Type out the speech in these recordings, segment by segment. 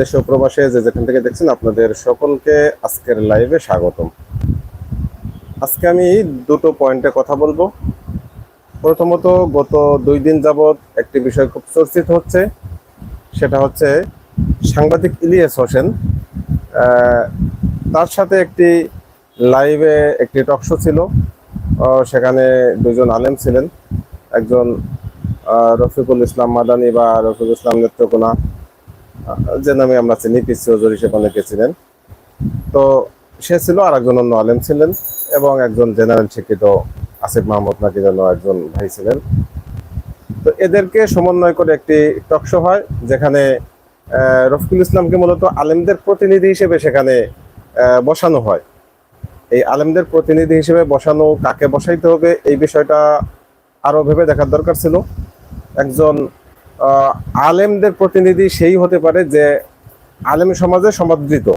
দেশ প্রবাসে, যে যেখান থেকে দেখছেন, আপনাদের সকলকে আজকের লাইভে স্বাগতম। আজকে আমি দুটো পয়েন্টে কথা বলব। প্রথমত, গত দুই দিন যাবৎ একটি বিষয় খুব চর্চিত হচ্ছে। সেটা হচ্ছে সাংবাদিক ইলিয়াস হোসেন তার সাথে একটি লাইভে একটি টকশো ছিল। সেখানে দুজন আলেম ছিলেন। একজন রফিকুল ইসলাম মাদানি বা রফিকুল ইসলাম নেত্রকোনা। যে নামে আমরা চিনি, পিসি হজুর হিসেবে অনেকে ছিলেন তো সে ছিল আর একজন অন্য আলেম ছিলেন এবং একজন জেনারেল শিক্ষিত আসিফ মাহমুদ নাকি যেন একজন ভাই ছিলেন। তো এদেরকে সমন্বয় করে একটি টকশো হয়, যেখানে রফিকুল ইসলামকে মূলত আলেমদের প্রতিনিধি হিসেবে সেখানে বসানো হয়। এই আলেমদের প্রতিনিধি হিসেবে বসানো কাকে বসাইতে হবে, এই বিষয়টা আরও ভেবে দেখার দরকার ছিল। একজন আলেমদের প্রতিনিধি সেই হতে পারে যে আলেম সমাজে সমাদৃত।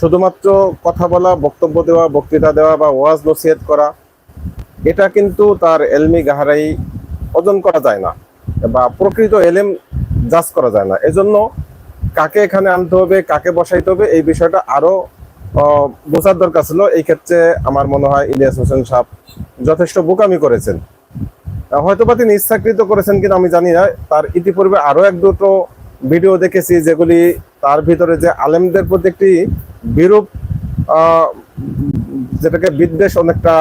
শুধুমাত্র কথা বলা বক্তব্য দেওয়া বক্তৃতা দেওয়া বা ওয়াজ নসিহত করা এটা কিন্তু তার এলমি গাহারাই অর্জন করা যায় না বা প্রকৃত এলেম জাজ করা যায় না। এজন্য কাকে এখানে আনতে হবে কাকে বসাইতে হবে এই বিষয়টা আরও আহ, বোঝার দরকার ছিল। এই ক্ষেত্রে আমার মনে হয় ইলিয়াস হোসেন সাহেব যথেষ্ট বোকামি করেছেন। আহ, হয়তোবা তিনি ইচ্ছাকৃত করেছেন কিনা আমি জানি না। তার ইতিপূর্বে আরও এক দুটো ভিডিও দেখেছি যেগুলি তার ভিতরে যে আলেমদের প্রতি একটি বিরূপ যেটাকে বিদ্বেষ অনেকটা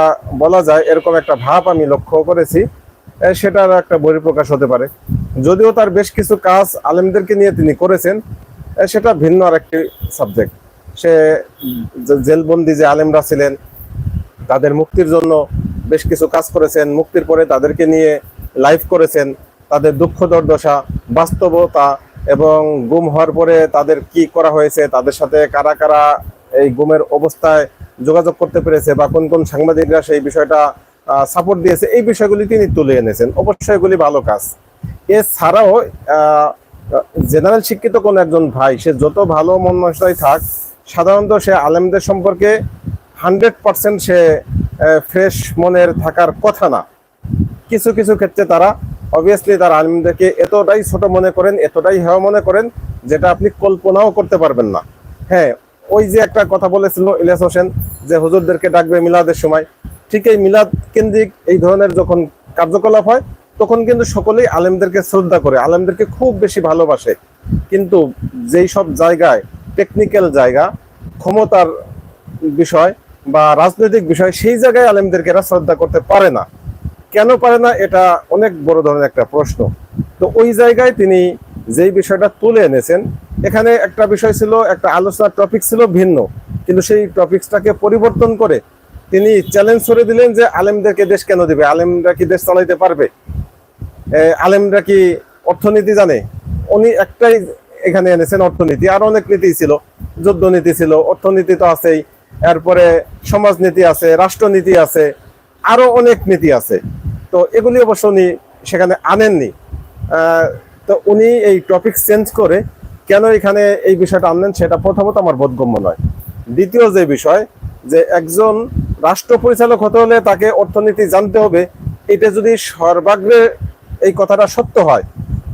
বলা যায় এরকম একটা ভাব আমি লক্ষ্য করেছি। সেটার একটা বহিঃপ্রকাশ হতে পারে। যদিও তার বেশ কিছু কাজ আলেমদেরকে নিয়ে তিনি করেছেন সেটা ভিন্ন আর একটি সাবজেক্ট। সে জেলবন্দি যে আলেমরা ছিলেন তাদের মুক্তির জন্য বেশ কিছু কাজ করেছেন, মুক্তির পরে তাদেরকে নিয়ে লাইভ করেছেন, তাদের দুঃখ দুর্দশা, বাস্তবতা এবং গুম হওয়ার পরে তাদের কি করা হয়েছে, তাদের সাথে কারা কারা এই গুমের অবস্থায় যোগাযোগ করতে পেরেছে বা কোন কোন সাংবাদিকরা সেই বিষয়টা সাপোর্ট দিয়েছে, এই বিষয়গুলি তিনি তুলে এনেছেন। অবশ্যই এগুলি ভালো কাজ। এছাড়াও জেনারেল শিক্ষিত কোন একজন ভাই, সে যত ভালো মন থাক, সাধারণত সে আলেমদের সম্পর্কে হান্ড্রেড পার্সেন্ট সে ফ্রেশ মনের থাকার কথা না। কিছু কিছু ক্ষেত্রে তারা অবভিয়াসলি তার আলিমদেরকে এতটাই ছোট মনে করেন, এতটাই হেওয়া মনে করেন, যেটা আপনি কল্পনাও করতে পারবেন না। হ্যাঁ ওই যে একটা কথা বলেছিল ইলিয়াস হোসেন, যে হুজুরদেরকে ডাকবে মিলাদের সময়। ঠিক এই মিলাদ কেন্দ্রিক এই ধরনের যখন কার্যকলাপ হয়, তখন কিন্তু সকলেই আলেমদেরকে শ্রদ্ধা করে, আলেমদেরকে খুব বেশি ভালোবাসে। কিন্তু যেই সব জায়গায় টেকনিক্যাল জায়গা, ক্ষমতার বিষয় বা রাজনৈতিক বিষয়, সেই জায়গায় আলেমদেরকে এরা শ্রদ্ধা করতে পারে না। কেন পারে না? এটা অনেক বড় ধরনের একটা প্রশ্ন। তো ওই জায়গায় তিনি যেই বিষয়টা তুলে এনেছেন, এখানে একটা বিষয় ছিল, একটা আলোচনার টপিক ছিল ভিন্ন। কিন্তু সেই টপিকসটাকে পরিবর্তন করে তিনি চ্যালেঞ্জ করে দিলেন যে আলেমদেরকে দেশ কেন দিবে? আলেমরা কি দেশ চালাইতে পারবে? আলেমরা কি অর্থনীতি জানে? উনি একটাই এখানে এনেছেন অর্থনীতি। আর অনেক নীতি ছিল যুদ্ধ নীতি ছিল, অর্থনীতি তো আছেই। এরপরে সমাজনীতি আছে, রাষ্ট্রনীতি আছে, আরও অনেক নীতি আছে। তো এগুলি অবশ্য উনি সেখানে আনেননি। তো উনি এই টপিক চেঞ্জ করে কেন এখানে এই বিষয়টা আনলেন সেটা প্রথমত আমার বোধগম্য নয়। দ্বিতীয় যে বিষয়, যে একজন রাষ্ট্র পরিচালক হতে হলে তাকে অর্থনীতি জানতে হবে, এটা যদি সর্বাগ্রে এই কথাটা সত্য হয়,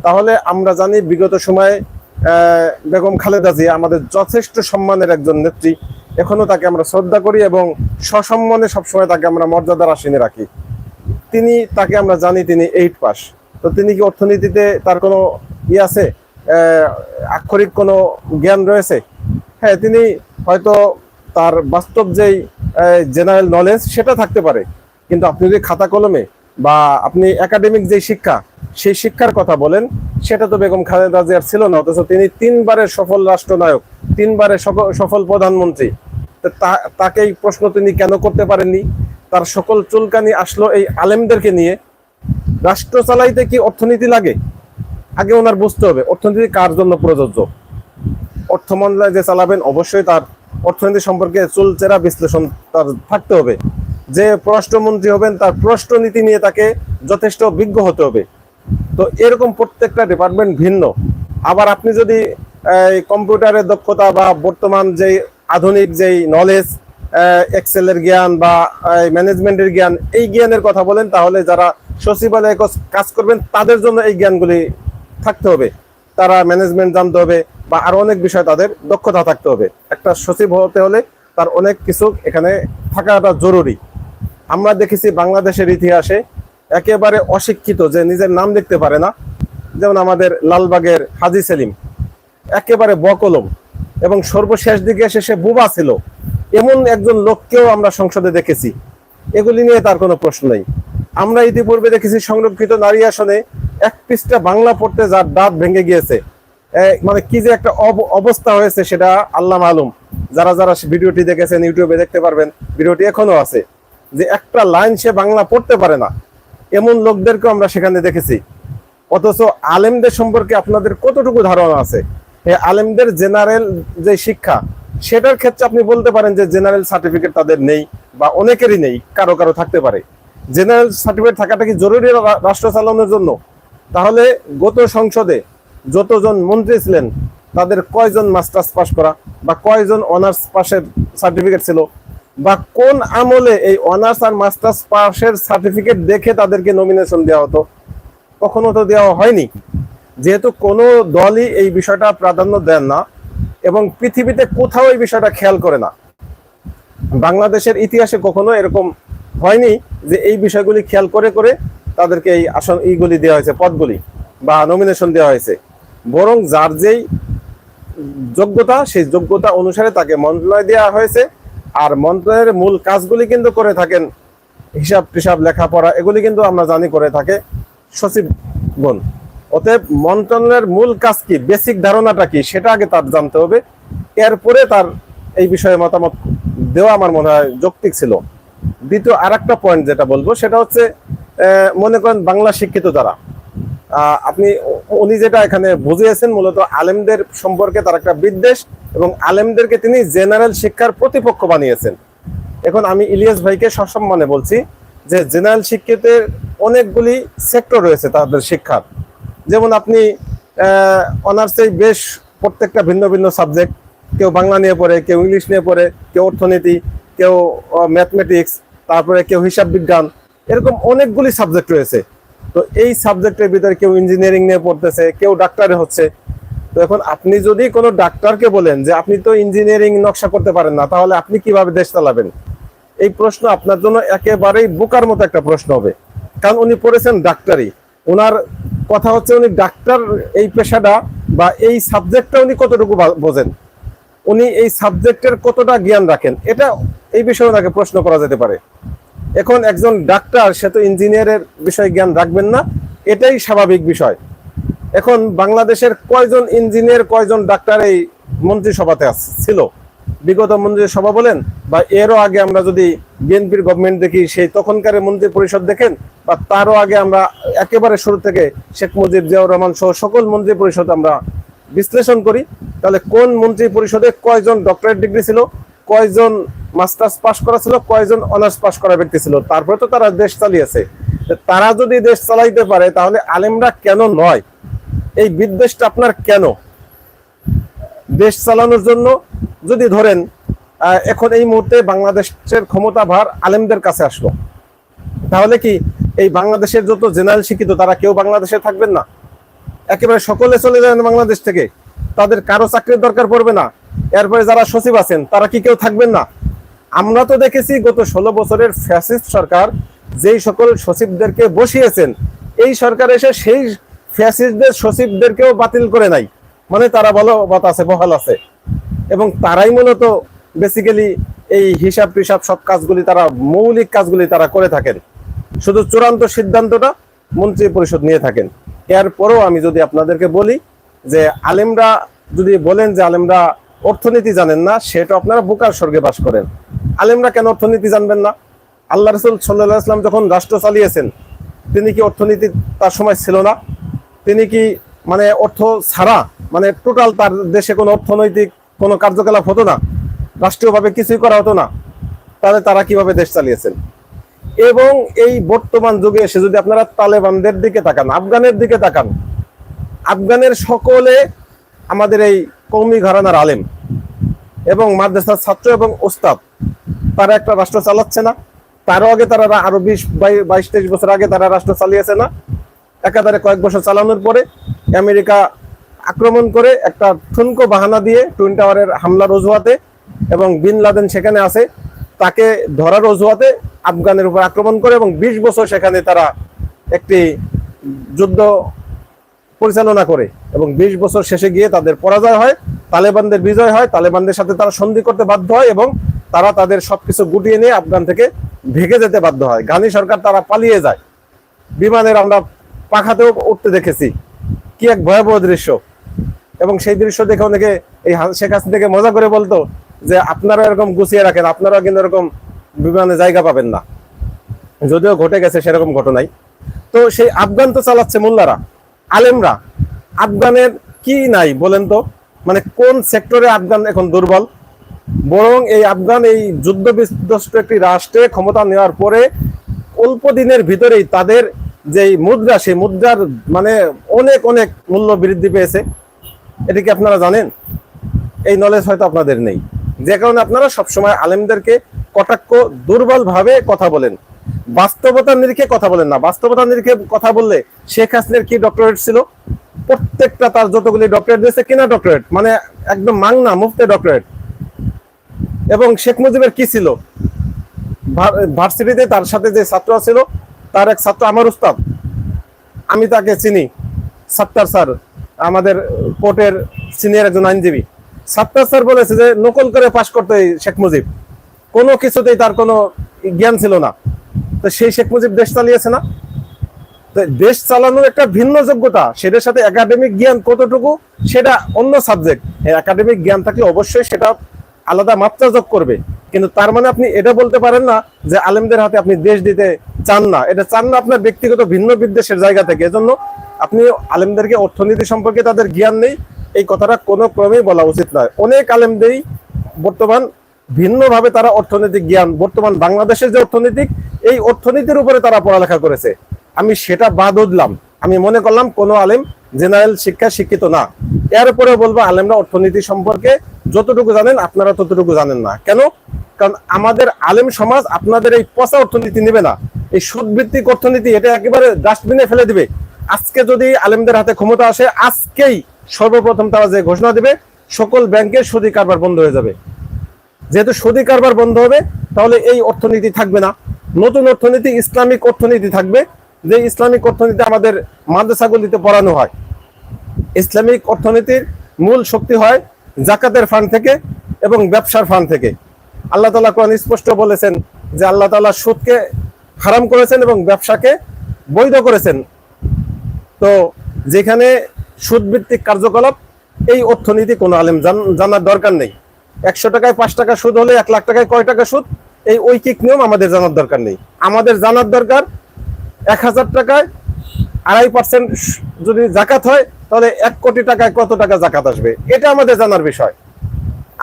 তাহলে আমরা জানি বিগত সময়ে বেগম খালেদা জিয়া আমাদের যথেষ্ট সম্মানের একজন নেত্রী এখনও তাকে আমরা শ্রদ্ধা করি এবং সসম্মানে সবসময় তাকে আমরা মর্যাদার আসীনে রাখি। তিনি তাকে আমরা জানি তিনি এইট পাস। তো তিনি কি অর্থনীতিতে তার কোনো ই আছে? আক্ষরিক কোনো জ্ঞান রয়েছে? হ্যাঁ তিনি হয়তো তার বাস্তব যেই জেনারেল নলেজ সেটা থাকতে পারে। কিন্তু আপনি যদি খাতা কলমে বা আপনি একাডেমিক যে শিক্ষা, সেই শিক্ষার কথা বলেন, সেটা তো বেগম খালেদা জিয়ার ছিল না, অথচ তিনি তিনবারের সফল রাষ্ট্রনায়ক, তিনবারের সফ- সফল প্রধানমন্ত্রী। তো, তা- তাকে এই প্রশ্ন তিনি কেন করতে পারেননি? তার সকল চুলকানি আসলো এই আলেমদেরকে নিয়ে। রাষ্ট্র চালাইতে কি অর্থনীতি লাগে? আগে ওনার বুঝতে হবে, অর্থনীতি কার জন্য প্রযোজ্য? অর্থ মন্ত্রণালয় যে চালাবেন, অবশ্যই তার অর্থনীতি সম্পর্কে চুলচেরা বিশ্লেষণ তার থাকতে হবে। যে পররাষ্ট্রমন্ত্রী হবেন, তার পররাষ্ট্রনীতি নিয়ে তাকে যথেষ্ট বিজ্ঞ হতে হবে। তো এরকম প্রত্যেকটা ডিপার্টমেন্ট ভিন্ন। আবার আপনি যদি কম্পিউটারের দক্ষতা বা বর্তমান যেই আধুনিক যেই নলেজ এক্সেলের জ্ঞান বা ম্যানেজমেন্টের জ্ঞান, এই জ্ঞানের কথা বলেন, তাহলে যারা সচিবালয়ে কাজ- করবেন, তাদের জন্য এই জ্ঞানগুলি থাকতে হবে। তারা ম্যানেজমেন্ট জানতে হবে বা আরও অনেক বিষয় তাদের দক্ষতা থাকতে হবে। একটা সচিব হতে হলে তার অনেক কিছু এখানে থাকাটা জরুরি। আমরা দেখেছি বাংলাদেশের ইতিহাসে একেবারে অশিক্ষিত যে নিজের নাম দেখতে পারে না। যেমন আমাদের লালবাগের হাজি সেলিম, একেবারে বকলম। এবং সর্বশেষ দিকে এসে সে বুবা ছিল। এমন একজন লোককেও আমরা সংসদে দেখেছি। এগুলি নিয়ে তার কোনো প্রশ্ন নেই। আমরা ইতিপূর্বে দেখেছি সংরক্ষিত নারী আসনে এক পৃষ্ঠা বাংলা পড়তে যার দাঁত ভেঙে গিয়েছে। মানে কি যে একটা অব- অবস্থা হয়েছে সেটা আল্লাহ মালুম। যারা যারা ভিডিওটি দেখেছেন, ইউটিউবে দেখতে পারবেন, ভিডিওটি এখনও আছে। যে একটা লাইন সে বাংলা পড়তে পারে না। এমন লোকদেরকে আমরা সেখানে দেখেছি। অথচ আলেমদের সম্পর্কে আপনাদের কতটুকু ধারণা আছে? আলেমদের জেনারেল যে শিক্ষা, সেটার ক্ষেত্রে আপনি বলতে পারেন যে জেনারেল সার্টিফিকেট তাদের নেই বা অনেকেরই নেই, কারও কারও থাকতে পারে। জেনারেল সার্টিফিকেট থাকাটা কি জরুরি রাষ্ট্র চালানোর জন্য? তাহলে গত সংসদে যতজন মন্ত্রী ছিলেন, তাদের কয়জন মাস্টার্স পাস করা বা কয়জন অনার্স পাসের সার্টিফিকেট ছিল বা কোন আমলে এই অনার্স আর মাস্টার্স পাসের সার্টিফিকেট দেখে তাদেরকে নমিনেশন দেওয়া হতো? কখনো তো দেওয়া হয়নি। যেহেতু কোনো দলই এই বিষয়টা প্রাধান্য দেন না এবং পৃথিবীতে কোথাও এই বিষয়টা খেয়াল করে না। বাংলাদেশের ইতিহাসে কখনো এরকম হয়নি যে এই বিষয়গুলি খেয়াল করে করে তাদেরকে এই আসন এইগুলি দেওয়া হয়েছে, পদগুলি বা নমিনেশন দেওয়া হয়েছে। বরং যার যেই যোগ্যতা, সেই যোগ্যতা অনুসারে তাকে মন্ত্রণালয় দেওয়া হয়েছে আর মন্ত্রণালয়ের মূল কাজগুলি কিন্তু করে থাকেন হিসাব টিসাব লেখাপড়া, এগুলি কিন্তু আমরা জানি করে থাকে সচিবগণ অতএব মন্ত্রণালয়ের মূল কাজ কি? বেসিক ধারণাটা কি? সেটা আগে তার জানতে হবে। এরপরে তার এই বিষয়ে মতামত দেওয়া আমার মনে হয় যৌক্তিক ছিল। দ্বিতীয় আর একটা পয়েন্ট যেটা বলব, সেটা হচ্ছে মনে করেন বাংলা শিক্ষিত যারা আপনি উনি যেটা এখানে বুঝিয়েছেন মূলত আলেমদের সম্পর্কে তার একটা বিদ্বেষ এবং আলেমদেরকে তিনি জেনারেল শিক্ষার প্রতিপক্ষ বানিয়েছেন। এখন আমি ইলিয়াস ভাইকে সসম্মানে বলছি যে জেনারেল শিক্ষিতের অনেকগুলি সেক্টর রয়েছে তাদের শিক্ষার। যেমন আপনি অনার্সে বেশ প্রত্যেকটা ভিন্ন ভিন্ন সাবজেক্ট, কেউ বাংলা নিয়ে পড়ে, কেউ ইংলিশ নিয়ে পড়ে, কেউ অর্থনীতি, কেউ ম্যাথমেটিক্স, তারপরে কেউ হিসাব বিজ্ঞান, এরকম অনেকগুলি সাবজেক্ট রয়েছে। তো এই সাবজেক্টের ভিতরে কেউ ইঞ্জিনিয়ারিং নিয়ে পড়তেছে, কেউ ডাক্তারে হচ্ছে। তো এখন আপনি যদি কোনো ডাক্তারকে বলেন যে, আপনি তো ইঞ্জিনিয়ারিং নকশা করতে পারেন না, তাহলে আপনি কীভাবে দেশ চালাবেন? এই প্রশ্ন আপনার জন্য একেবারেই বোকার মতো একটা প্রশ্ন হবে। কারণ উনি পড়েছেন ডাক্তারি। ওনার কথা হচ্ছে উনি ডাক্তার এই পেশাটা বা এই সাবজেক্টটা উনি কতটুকু বোঝেন? উনি এই সাবজেক্টের কতটা জ্ঞান রাখেন? এটা এই বিষয়ে ওনাকে প্রশ্ন করা যেতে পারে। এখন একজন ডাক্তার, সে তো ইঞ্জিনিয়ারের বিষয়ে জ্ঞান রাখবেন না, এটাই স্বাভাবিক বিষয়। এখন বাংলাদেশের কয়জন ইঞ্জিনিয়ার, কয়জন ডাক্তার এই মন্ত্রিসভাতে ছিল? বিগত মন্ত্রিসভা বলেন বা এরও আগে আমরা যদি বিএনপির গভর্নমেন্ট দেখি, সেই তখনকার মন্ত্রী পরিষদ দেখেন, বা তারও আগে আমরা একেবারে শুরু থেকে শেখ মুজিব, জিয়াউর রহমান সহ সকল মন্ত্রী পরিষদ আমরা বিশ্লেষণ করি, তাহলে কোন মন্ত্রী পরিষদে কয়জন ডক্টরেট ডিগ্রি ছিল, কয়জন মাস্টার্স পাশ করা ছিল, কয়জন অনার্স পাশ করা ব্যক্তি ছিল, তারপরে তো তারা দেশ চালিয়েছে। তারা যদি দেশ চালাইতে পারে, তাহলে আলেমরা কেন নয়? এই বিদ্বেষটা আপনার কেন? দেশ চালানোর জন্য যদি ধরেন এখন এই মুহূর্তে বাংলাদেশের ক্ষমতা ভার আলেমদের কাছে আসলো, তাহলে কি এই বাংলাদেশের যত জেনারেল শিক্ষিত, তারা কেউ বাংলাদেশে থাকবেন না? একেবারে সকলে চলে যাবেন বাংলাদেশ থেকে, তাদের কারও চাকরির দরকার পড়বে না, এরপরে যারা সচিব আছেন, তারা কি কেউ থাকবেন না? আমরা তো দেখেছি গত ষোলো বছরের ফ্যাসিস্ট সরকার, যেই সকল সচিবদেরকে বসিয়েছেন, এই সরকার এসে সেই ফ্যাসিস্টদের সচিবদেরকেও বাতিল করে নাই। মানে তারা বলো আছে, বহাল আছে। এবং তারাই মূলত বেসিক্যালি এই হিসাব টিসাব সব কাজগুলি তারা, মৌলিক কাজগুলি তারা করে থাকেন। শুধু চূড়ান্ত সিদ্ধান্তটা মন্ত্রী পরিষদ নিয়ে থাকেন। এরপরও আমি যদি আপনাদেরকে বলি যে আলেমরা যদি বলেন যে আলেমরা অর্থনীতি জানেন না, সেটা আপনারা বুকার স্বর্গে বাস করেন। আলেমরা কেন অর্থনীতি জানবেন না? আল্লাহ রসুল সাল্লাহ আসলাম যখন রাষ্ট্র চালিয়েছেন, তিনি কি অর্থনীতি তার সময় ছিল না? তিনি কি মানে অর্থ ছাড়া মানে টোটাল তার দেশে কোনো অর্থনৈতিক কোনো কার্যকলাপ হতো না, রাষ্ট্রীয়ভাবে কিছুই করা হতো না, তাহলে তারা কীভাবে দেশ চালিয়েছেন? এবং এই বর্তমান যুগে এসে যদি আপনারা তালেবানদের দিকে তাকান, আফগানের দিকে তাকান, আফগানের সকলে আমাদের এই কৌমি ঘরানার আলেম এবং মাদ্রাসার ছাত্র এবং ওস্তাদ, তারা একটা রাষ্ট্র চালাচ্ছে না। তারও আগে তারা আরও বিশ বাইশ, তেইশ বছর আগে তারা রাষ্ট্র চালিয়েছে না। একাধারে কয়েক বছর চালানোর পরে আমেরিকা আক্রমণ করে একটা ঠুনকো বাহানা দিয়ে টুইন টাওয়ারের হামলার অজুহাতে এবং বিন লাদেন সেখানে আছে, তাকে ধরার অজুহাতে আফগানের উপর আক্রমণ করে এবং বিশ বছর সেখানে তারা একটি যুদ্ধ পরিচালনা করে এবং বিশ বছর শেষে গিয়ে তাদের পরাজয় হয়, তালেবানদের বিজয় হয়, তালেবানদের সাথে তারা সন্ধি করতে বাধ্য হয় এবং তারা তাদের সবকিছু গুটিয়ে নিয়ে আফগান থেকে ভেগে যেতে বাধ্য হয়। গানি সরকার তারা পালিয়ে যায়। বিমানের আমরা পাখাতেও উঠতে দেখেছি। কি এক ভয়াবহ দৃশ্য। এবং সেই দৃশ্য দেখে অনেকে এই শেখ থেকে মজা করে বলতো যে, আপনারা এরকম গুছিয়ে রাখেন আপনারা কিন্তু এরকম বিমানে জায়গা পাবেন না। যদিও ঘটে গেছে সেরকম ঘটনাই। তো সেই আফগান তো চালাচ্ছে মোল্লারা, আলেমরা। আফগানের কি নাই বলেন তো? মানে কোন সেক্টরে আফগান এখন দুর্বল? বরং এই আফগান এই যুদ্ধ বিধ্বস্ত একটি রাষ্ট্রে ক্ষমতা নেওয়ার পরে অল্প দিনের ভিতরেই তাদের যে মুদ্রা, সেই মুদ্রার মানে অনেক অনেক মূল্য বৃদ্ধি পেয়েছে। এটা কি আপনারা জানেন? এই নলেজ হয়তো আপনাদের নেই। যে কারণে আপনারা সবসময় আলেমদেরকে কটাক্ষ দুর্বল ভাবে কথা বলেন। বাস্তবতার নিরিখে কথা বলেন না। বাস্তবতার নিরিখে কথা বললে শেখ হাসিনার কি ডক্টরেট ছিল? প্রত্যেকটা তার যতগুলি ডক্টরেট দিয়েছে কিনা ডক্টরেট মানে একদম মাংনা, মুফতে ডক্টরেট এবং শেখ মুজিবের কি ছিল? ভার্সিটিতে তার সাথে যে ছাত্র ছিল তার এক ছাত্র, আমার উস্তাদ। আমি তাকে চিনি। সাত্তার স্যার, আমাদের কোর্টের সিনিয়র একজন আইনজীবী। সাত্তার স্যার বলেছে যে, নকল করে পাশ করতে শেখ মুজিব। কোনো কিছুতেই তার কোনো জ্ঞান ছিল না। তো সেই শেখ মুজিব দেশ চালিয়েছে না। তো দেশ চালানোর একটা ভিন্ন যোগ্যতা, সেটার সাথে একাডেমিক জ্ঞান কতটুকু, সেটা অন্য সাবজেক্ট একাডেমিক জ্ঞান থাকলে অবশ্যই সেটা আলাদা মাত্রা যোগ করবে। কিন্তু তার মানে আপনি এটা বলতে পারেন না যে, আলেমদের হাতে আপনি দেশ দিতে চান না। এটা চান না আপনার ব্যক্তিগত ভিন্ন বিদ্বেষের জায়গা থেকে। এজন্য আপনি আলেমদেরকে অর্থনীতি সম্পর্কে তাদের জ্ঞান নেই। এই কথাটা কোনো ক্রমেই বলা উচিত নয়। অনেক আলেমদেরই বর্তমান ভিন্নভাবে তারা অর্থনৈতিক জ্ঞান, বর্তমান বাংলাদেশের যে অর্থনৈতিক, এই অর্থনীতির উপরে তারা পড়ালেখা করেছে। আমি সেটা বাদ উঠলাম। আমি মনে করলাম কোনো আলেম জেনারেল শিক্ষা শিক্ষিত না। এর এরপরে বলব, আলেমরা অর্থনীতি সম্পর্কে যতটুকু জানেন, আপনারা ততটুকু জানেন না। কেন? কারণ আমাদের আলেম সমাজ আপনাদের এই পচা অর্থনীতি নেবে না। এই সুদ ভিত্তিক অর্থনীতি এটা একেবারে ডাস্টবিনে ফেলে দিবে। আজকে যদি আলেমদের হাতে ক্ষমতা আসে, আজকেই সর্বপ্রথম তারা যে ঘোষণা দিবে, সকল ব্যাংকের সুদী কারবার বন্ধ হয়ে যাবে। যেহেতু সুদী কারবার বন্ধ হবে, তাহলে এই অর্থনীতি থাকবে না। নতুন অর্থনীতি, ইসলামিক অর্থনীতি থাকবে, যে ইসলামিক অর্থনীতি আমাদের মাদ্রাসাগুলিতে পড়ানো হয়। ইসলামিক অর্থনীতির মূল শক্তি হয় জাকাতের ফান্ড থেকে এবং ব্যবসার ফান্ড থেকে। আল্লাহ তালা কোরআন স্পষ্ট বলেছেন যে আল্লাহ তালা সুদকে হারাম করেছেন এবং ব্যবসাকে বৈধ করেছেন। তো যেখানে সুদভিত্তিক কার্যকলাপ, এই অর্থনীতি কোনো আলেম জানার দরকার নেই। একশো টাকায় পাঁচ টাকা সুদ হলে এক লাখ টাকায় কয় টাকা সুদ? এই ঐকিক নিয়ম আমাদের জানার দরকার নেই। আমাদের জানার দরকার এক হাজার টাকায় আড়াই পার্সেন্ট যদি জাকাত হয়, তাহলে এক কোটি টাকায় কত টাকা জাকাত আসবে? এটা আমাদের জানার বিষয়।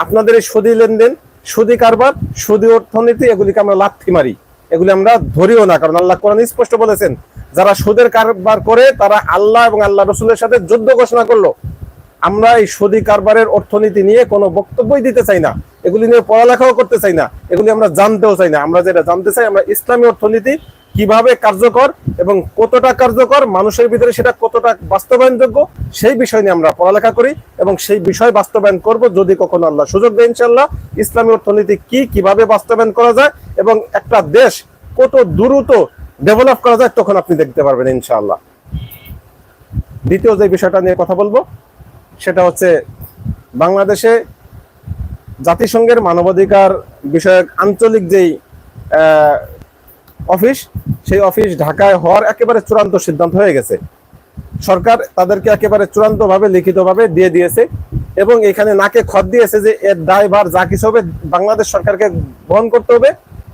আপনাদের এই সুদি লেনদেন, সুদি কারবার, সুদি অর্থনীতি, এগুলিকে আমরা লাথি মারি। এগুলি আমরা ধরিও না, কারণ আল্লাহ কোরআন স্পষ্ট বলেছেন, যারা সুদের কারবার করে, তারা আল্লাহ এবং আল্লাহ রসুলের সাথে যুদ্ধ ঘোষণা করল। আমরা এই সুদি কারবারের অর্থনীতি নিয়ে কোনো বক্তব্যই দিতে চাই না, এগুলি নিয়ে পড়ালেখাও করতে চাই না, এগুলি আমরা জানতেও চাই না। আমরা যেটা জানতে চাই, আমরা ইসলামী অর্থনীতি কীভাবে কার্যকর এবং কতটা কার্যকর, মানুষের ভিতরে সেটা কতটা বাস্তবায়নযোগ্য, সেই বিষয় নিয়ে আমরা পড়ালেখা করি এবং সেই বিষয় বাস্তবায়ন করব যদি কখনো আল্লাহ সুযোগ দেয় ইনশাল্লাহ ইসলামী অর্থনীতি কি কীভাবে বাস্তবায়ন করা যায় এবং একটা দেশ কত দ্রুত ডেভেলপ করা যায় তখন আপনি দেখতে পারবেন ইনশাআল্লাহ। দ্বিতীয় যে বিষয়টা নিয়ে কথা বলব, সেটা হচ্ছে বাংলাদেশে জাতিসংঘের মানবাধিকার বিষয়ক আঞ্চলিক যেই অফিস, সেই অফিস ঢাকায় হওয়ার একেবারে চূড়ান্ত সিদ্ধান্ত হয়ে গেছে। সরকার তাদেরকে একেবারে চূড়ান্তভাবে, লিখিতভাবে দিয়ে দিয়েছে এবং এখানে নাকে খত দিয়েছে যে এর দায়ভার যা কিছু হবে বাংলাদেশ সরকারকে বহন করতে হবে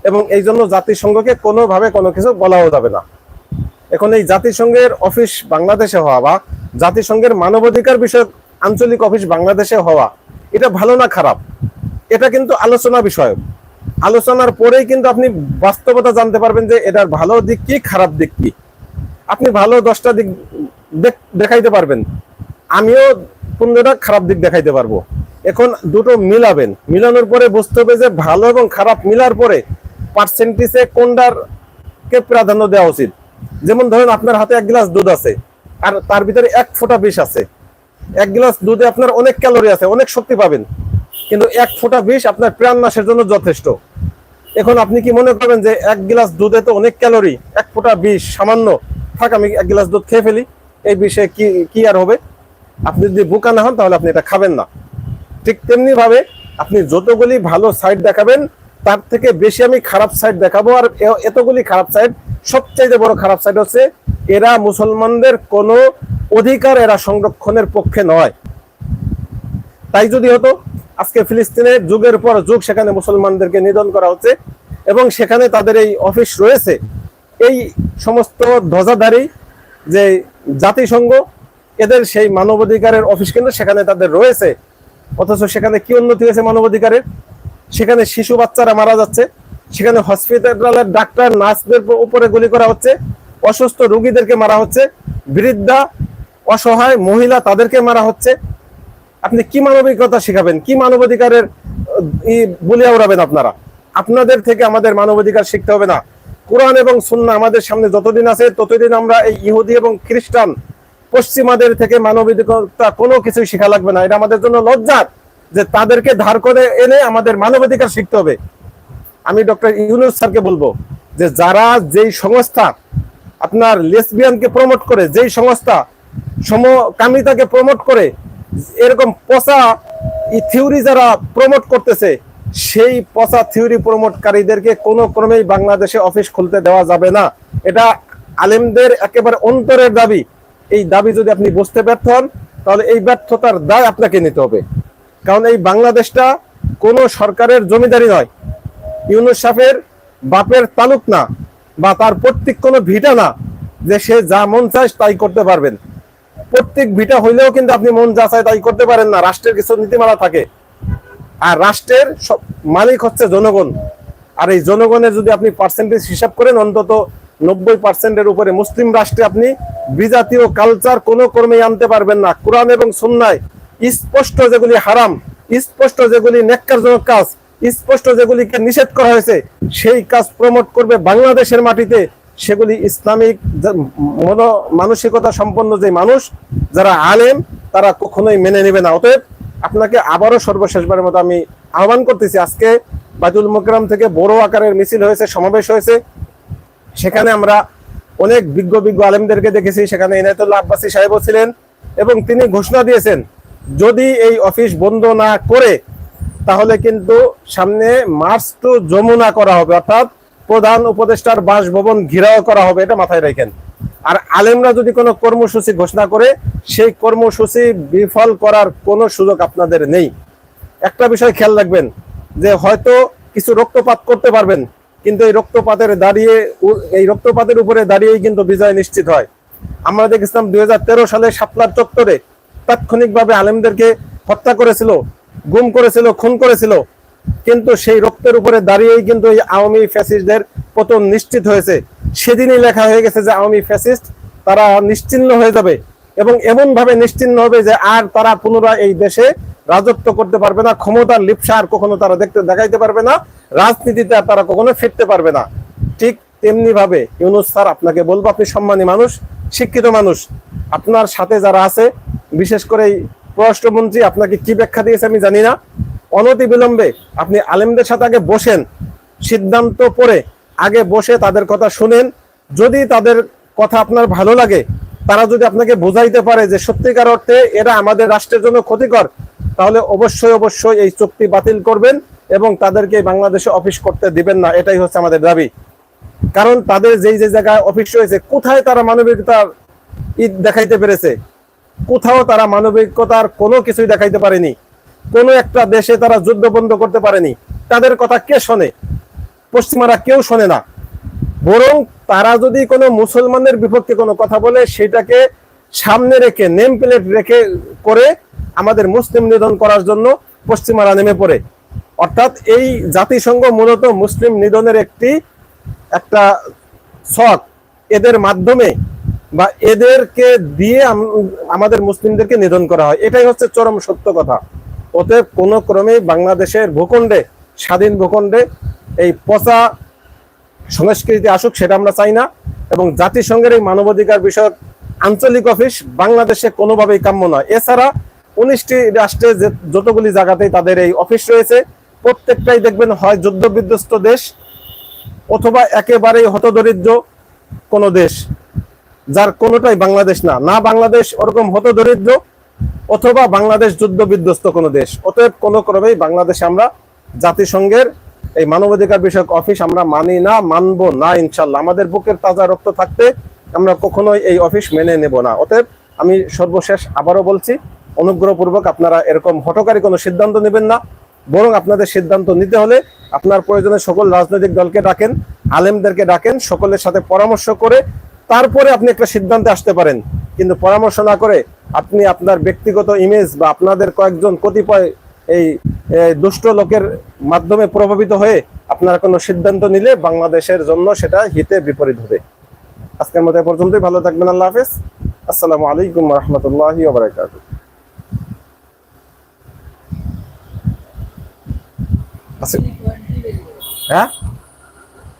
এবং এই জন্য জাতিসংঘকে কোনোভাবে কোনো কিছু বলাও যাবে না। এখন এই জাতিসংঘের অফিস বাংলাদেশে হওয়া বা জাতিসংঘের মানবাধিকার বিষয়ক আঞ্চলিক অফিস বাংলাদেশে হওয়া, এটা ভালো না খারাপ? এটা কিন্তু আলোচনা বিষয় আলোচনার পরেই কিন্তু আপনি বাস্তবতা জানতে পারবেন যে এটার ভালো দিক কি, খারাপ দিক কি। আপনি ভালো দশটা দিক দেখাইতে পারবেন। আমিও পনেরোটা খারাপ দিক দেখাইতে পারব। এখন দুটো মিলাবেন। মিলানোর পরে বুঝতে হবে যে ভালো এবং খারাপ মিলার পরে পার্সেন্টেজে কোনটার কে প্রাধান্য দেওয়া উচিত। যেমন ধরেন আপনার হাতে এক গ্লাস দুধ আছে, আর তার ভিতরে এক ফোঁটা বিষ আছে। এক গ্লাস দুধে আপনার অনেক ক্যালোরি আছে, অনেক শক্তি পাবেন। কিন্তু এক ফোঁটা বিষ আপনার প্রাণ নাশের জন্য যথেষ্ট। এখন আপনি কি মনে করবেন যে এক গ্লাস দুধে তো অনেক ক্যালোরি, এক ফোঁটা বিষ সামান্য? থাক, আমি এক গ্লাস দুধ খেয়ে ফেলি। এই বিষয়ে কি কি আর হবে? আপনি যদি বোকা না হন, তাহলে আপনি এটা খাবেন না। ঠিক তেমনি ভাবে আপনি যতগুলি ভালো সাইড দেখাবেন, তার থেকে বেশি আমি খারাপ সাইড দেখাবো। আর এতগুলি খারাপ সাইড সবচাইতে বড় খারাপ সাইড হচ্ছে, এরা মুসলমানদের কোনো অধিকার এরা সংরক্ষণের পক্ষে নয়। তাই যদি হতো আজকে ফিলিস্তিনে যুগের পর যুগ সেখানে মুসলমানদেরকে নিধন করা হচ্ছে এবং সেখানে তাদের এই অফিস রয়েছে। এই সমস্ত ধ্বজাধারী যে জাতিসংঘ, এদের সেই মানবাধিকারের অফিস কিন্তু সেখানে তাদের রয়েছে। অথচ সেখানে কি উন্নতি হয়েছে মানবাধিকারের? সেখানে শিশু বাচ্চারা মারা যাচ্ছে, সেখানে হসপিটালের ডাক্তার, নার্সদের উপরে গুলি করা হচ্ছে, অসুস্থ রোগীদেরকে মারা হচ্ছে, বৃদ্ধা, অসহায় মহিলা তাদেরকে মারা হচ্ছে আপনি কি মানবিকতা শিখাবেন? কি মানবাধিকারের বলিয়া উড়াবেন আপনারা? আপনাদের থেকে আমাদের মানবাধিকার শিখতে হবে না। কোরআন এবং সুন্নাহ আমাদের সামনে যতদিন আছে, ততদিন আমরা এই ইহুদি এবং খ্রিস্টান, পশ্চিমাদের থেকে মানবাধিকতা কোনো কিছুই শেখা লাগবে না। এটা আমাদের জন্য লজ্জার যে তাদেরকে ধার করে এনে আমাদের মানবাধিকার শিখতে হবে। আমি ডক্টর ইউনুস স্যারকে বলব যে যারা যেই সংস্থা আপনার লেসবিয়ানকে প্রমোট করে, যেই সংস্থা সমকামিতাকে প্রমোট করে এরকম পচা থিওরি যারা প্রমোট করতেছে, সেই পচা থিওরি প্রমোটকারীদেরকে কোনো ক্রমেই বাংলাদেশে অফিস খুলতে দেওয়া যাবে না। এটা আলেমদের একেবারে অন্তরের দাবি। এই দাবি যদি আপনি বুঝতে ব্যর্থ হন, তাহলে এই ব্যর্থতার দায় আপনাকে নিতে হবে। কারণ এই বাংলাদেশটা কোনো সরকারের জমিদারি নয়। ইউনুস বাপের তালুক না, বা তার প্রত্যেক কোনো ভিটা না, যে সে যা মন চায় তাই করতে পারবেন। প্রত্যেক ভিটা হইলেও কিন্তু আপনি মন যা চায় তাই করতে পারেন না। রাষ্ট্রের কিছু নীতিমালা থাকে। আর রাষ্ট্রের সব মালিক হচ্ছে জনগণ। আর এই জনগণের যদি আপনি পার্সেন্টেজ হিসাব করেন, অন্তত নব্বই পার্সেন্টের উপরে মুসলিম রাষ্ট্রে আপনি বিজাতীয় কালচার কোনো কর্মেই আনতে পারবেন না। কোরআন এবং সুন্নায় স্পষ্ট যেগুলি হারাম, স্পষ্ট যেগুলি নেককারজনক কাজ, স্পষ্ট যেগুলিকে নিষেধ করা হয়েছে, সেই কাজ প্রমোট করবে বাংলাদেশের মাটিতে। সেগুলি ইসলামিক মনো মানসিকতা সম্পন্ন যে মানুষ, যারা আলেম, তারা কখনোই মেনে নেবে না। অতএব আপনাকে আবারও সর্বশেষবারের মতো আমি আহ্বান করতেছি, আজকে বাজুল মোকরাম থেকে বড় আকারের মিছিল হয়েছে, সমাবেশ হয়েছে। সেখানে আমরা অনেক বিজ্ঞ বিজ্ঞ আলেমদেরকে দেখেছি, সেখানে ইনায়তুল্লাহ আব্বাসী সাহেবও ছিলেন এবং তিনি ঘোষণা দিয়েছেন, যদি এই অফিস বন্ধ না করে, তাহলে কিন্তু সামনে মার্চ টু যমুনা করা হবে। অর্থাৎ প্রধান উপদেষ্টার বাসভবন ঘেরাও করা হবে, এটা মাথায় রাখেন। আর আলেমরা যদি কোনো কর্মসূচি ঘোষণা করে, সেই কর্মসূচি বিফল করার কোনো সুযোগ আপনাদের নেই। একটা বিষয় খেয়াল রাখবেন, যে হয়তো কিছু রক্তপাত করতে পারবেন, কিন্তু এই রক্তপাতের দাঁড়িয়ে এই রক্তপাতের উপরে দাঁড়িয়েই কিন্তু বিজয় নিশ্চিত হয়। আমরা দেখেছিলাম দুই সালে সাতলার চত্বরে তাৎক্ষণিকভাবে আলেমদেরকে হত্যা করেছিল, গুম করেছিল, খুন করেছিল। কিন্তু সেই রক্তের উপরে দাঁড়িয়েই কিন্তু এই আওয়ামী ফ্যাসিস্টদের পতন নিশ্চিত হয়েছে। সেদিনই লেখা হয়ে গেছে যে আওয়ামী ফ্যাসিস্ট তারা নিশ্চিহ্ন হয়ে যাবে এবং এমন ভাবে নিশ্চিহ্ন হবে যে আর তারা পুনরায় এই দেশে রাজত্ব করতে পারবে না, ক্ষমতার লিপসা আর কখনো তারা দেখতে দেখাইতে পারবে না, রাজনীতিতে আর তারা কখনো ফিরতে পারবে না। ঠিক তেমনি ভাবে ইউনুস স্যার, আপনাকে বলব, আপনি সম্মানী মানুষ, শিক্ষিত মানুষ। আপনার সাথে যারা আছে, বিশেষ করে এই পররাষ্ট্রমন্ত্রী, আপনাকে কি ব্যাখ্যা দিয়েছে আমি জানি না। অনতি বিলম্বে আপনি আলেমদের সাথে আগে বসেন, সিদ্ধান্ত পরে আগে বসে তাদের কথা শুনেন। যদি তাদের কথা আপনার ভালো লাগে, তারা যদি আপনাকে বোঝাইতে পারে যে সত্যিকার অর্থে এরা আমাদের রাষ্ট্রের জন্য ক্ষতিকর, তাহলে অবশ্যই অবশ্যই এই চুক্তি বাতিল করবেন এবং তাদেরকে বাংলাদেশে অফিস করতে দিবেন না, এটাই হচ্ছে আমাদের দাবি। কারণ তাদের যেই যে জায়গায় অফিস রয়েছে, কোথায় তারা মানবিকতার ঈদ দেখাইতে পেরেছে? কোথাও তারা মানবিকতার কোনো কিছুই দেখাইতে পারেনি। কোনো একটা দেশে তারা যুদ্ধ বন্ধ করতে পারেনি। তাদের কথা কে শোনে? পশ্চিমারা কেউ শোনে না। বরং তারা যদি কোনো মুসলমানের বিপক্ষে কোনো কথা বলে, সেটাকে সামনে রেখে, নেম প্লেট রেখে করে আমাদের মুসলিম নিধন করার জন্য পশ্চিমারা নেমে পড়ে। অর্থাৎ এই জাতিসংঘ মূলত মুসলিম নিধনের একটি, একটা শখ। এদের মাধ্যমে বা এদেরকে দিয়ে আমাদের মুসলিমদেরকে নিধন করা হয়। এটাই হচ্ছে চরম সত্য কথা। অতএব কোনো ক্রমেই বাংলাদেশের ভূখণ্ডে, স্বাধীন ভূখণ্ডে এই পচা সংস্কৃতি আসুক সেটা আমরা চাই না এবং জাতিসংঘের এই মানবাধিকার বিষয়ক আঞ্চলিক অফিস বাংলাদেশে কোনোভাবেই কাম্য নয়। এছাড়া উনিশটি রাষ্ট্রে যে- যতগুলি জায়গাতেই তাদের এই অফিস রয়েছে, প্রত্যেকটাই দেখবেন হয় যুদ্ধ বিধ্বস্ত দেশ অথবা একেবারেই হতদরিদ্র কোনো দেশ, যার কোনোটাই বাংলাদেশ না। না বাংলাদেশ ওরকম হতদরিদ্র অথবা বাংলাদেশ যুদ্ধ বিধ্বস্ত কোনো দেশ। অতএব কোনো ক্রমেই বাংলাদেশে আমরা জাতিসংঘের এই মানবাধিকার বিষয়ক অফিস আমরা মানি না, মানবো না ইনশাল্লাহ। আমাদের বুকের তাজা রক্ত থাকতে আমরা কখনোই এই অফিস মেনে নেব না। অতএব আমি সর্বশেষ আবারও বলছি, অনুগ্রহপূর্বক আপনারা এরকম হটকারী কোনো সিদ্ধান্ত নেবেন না। বরং আপনাদের সিদ্ধান্ত নিতে হলে আপনার প্রয়োজনে সকল রাজনৈতিক দলকে ডাকেন, আলেমদেরকে ডাকেন, সকলের সাথে পরামর্শ করে তারপরে আপনি একটা সিদ্ধান্তে আসতে পারেন। কিন্তু পরামর্শ না করে আপনি আপনার ব্যক্তিগত ইমেজ বা আপনাদের কয়েকজন কতিপয় এই দুষ্ট লোকের মাধ্যমে প্রভাবিত হয়ে আপনারা কোনো সিদ্ধান্ত নিলে বাংলাদেশের জন্য সেটা হিতে বিপরীত হবে। আজকের মতো পর্যন্তই। ভালো থাকবেন। আল্লাহ হাফিজ। আসসালামু আলাইকুম রহমতুল্লাহ বারাকাতু আছে হ্যাঁ?